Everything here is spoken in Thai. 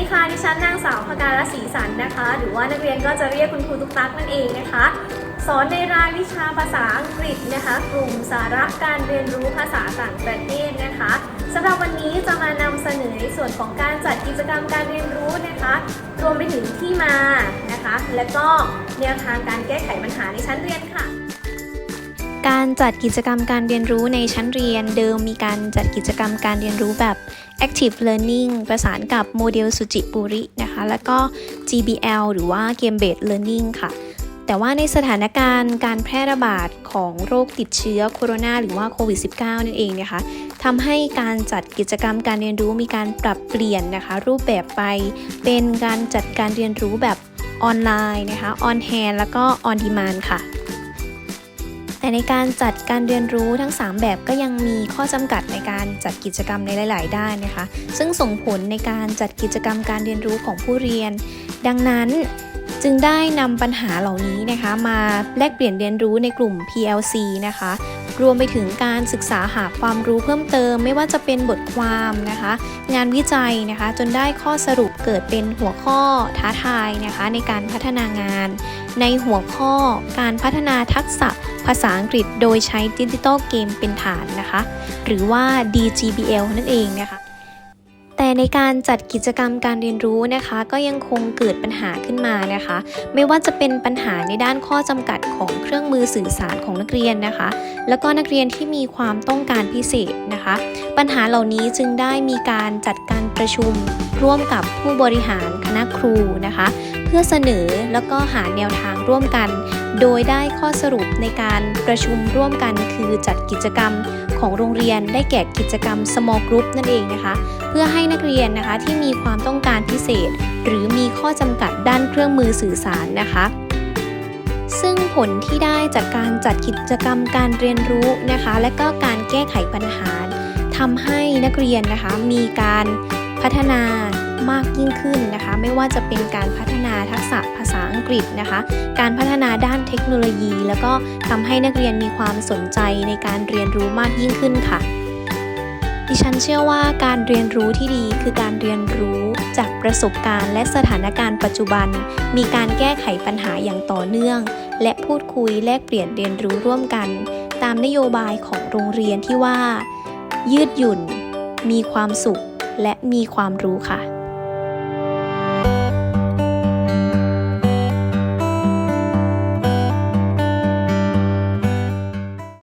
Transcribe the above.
ีค่ะ ดิฉันนางสาวพการศรีสันนะคะ หรือว่านักเรียนก็จะเรียกคุณครูตุ๊กตักนั่นเองนะคะ สอนในรายวิชาภาษาอังกฤษนะคะ กลุ่มสาระการเรียนรู้ภาษาต่างประเทศนะคะสำหรับวันนี้จะมานำเสนอในส่วนของการจัดกิจกรรมการเรียนรู้นะคะ รวมไปถึงที่มานะคะ และก็แนวทางการแก้ไขปัญหาในชั้นเรียนค่ะ การจัดกิจกรรมการเรียนรู้ในชั้นเรียนเดิมมีการจัดกิจกรรมการเรียนรู้แบบ Active Learning ประสานกับโมเดลสุจิปุรินะคะ แล้วก็ GBL หรือว่า Game Based Learning ค่ะ แต่ว่าในสถานการณ์การแพร่ระบาดของโรคติดเชื้อโคโรนาหรือว่าโควิด -19 นั่นเองนะคะทำให้การจัดกิจกรรมการเรียนรู้มีการปรับเปลี่ยนนะคะ รูปแบบไปเป็นการจัดการเรียนรู้แบบออนไลน์นะคะ on hand แล้วก็ on demand ค่ะ แต่ในการจัดการเรียนรู้ทั้ง 3 แบบก็ยังมีข้อจำกัดในการจัดกิจกรรมในหลาย ๆ ด้านนะคะ ซึ่งส่งผลในการจัดกิจกรรมการเรียนรู้ของผู้เรียน ดังนั้นจึงได้นำปัญหาเหล่านี้นะคะ มาแลกเปลี่ยนเรียนรู้ในกลุ่ม PLC นะคะ รวมไปถึงการศึกษาหาความรู้เพิ่มเติม ไม่ว่าจะเป็นบทความนะคะ งานวิจัยนะคะ จนได้ข้อสรุปเกิดเป็นหัวข้อท้าทายนะคะ ในการพัฒนางาน ในหัวข้อการพัฒนาทักษะภาษาอังกฤษ โดยใช้ดิจิตอลเกมเป็นฐานนะคะ หรือว่า DGBL นั่นเองนะคะ แต่ในการจัดกิจกรรมการเรียนรู้นะคะ ก็ยังคงเกิดปัญหาขึ้นมานะคะ ไม่ว่าจะเป็นปัญหาในด้านข้อจำกัดของเครื่องมือสื่อสารของนักเรียนนะคะ แล้วก็นักเรียนที่มีความต้องการพิเศษนะคะ ปัญหาเหล่านี้จึงได้มีการจัดการประชุม ร่วมกับผู้บริหารคณะครูนะคะ เพื่อเสนอแล้วก็หาแนวทางร่วมกัน โดยได้ข้อสรุปในการประชุมร่วมกันคือจัดกิจกรรม ของโรงเรียนได้แก่กิจกรรม small group นั่นเองนะคะ เพื่อให้นักเรียนนะคะที่มีความต้องการพิเศษ หรือมีข้อจำกัดด้านเครื่องมือสื่อสารนะคะซึ่งผลที่ได้จากการจัดกิจกรรมการเรียนรู้นะคะ และก็การแก้ไขปัญหาทำให้นักเรียนนะคะมีการพัฒนา มากยิ่งขึ้นนะคะ ไม่ว่าจะเป็นการพัฒนาทักษะภาษาอังกฤษนะคะ การพัฒนาด้านเทคโนโลยี แล้วก็ทำให้นักเรียนมีความสนใจในการเรียนรู้มากยิ่งขึ้นค่ะ ดิฉันเชื่อว่าการเรียนรู้ที่ดีคือการเรียนรู้จากประสบการณ์และสถานการณ์ปัจจุบัน มีการแก้ไขปัญหาอย่างต่อเนื่อง และพูดคุยแลกเปลี่ยนเรียนรู้ร่วมกัน ตามนโยบายของโรงเรียนที่ว่า ยืดหยุ่น มีความสุขและมีความรู้ค่ะ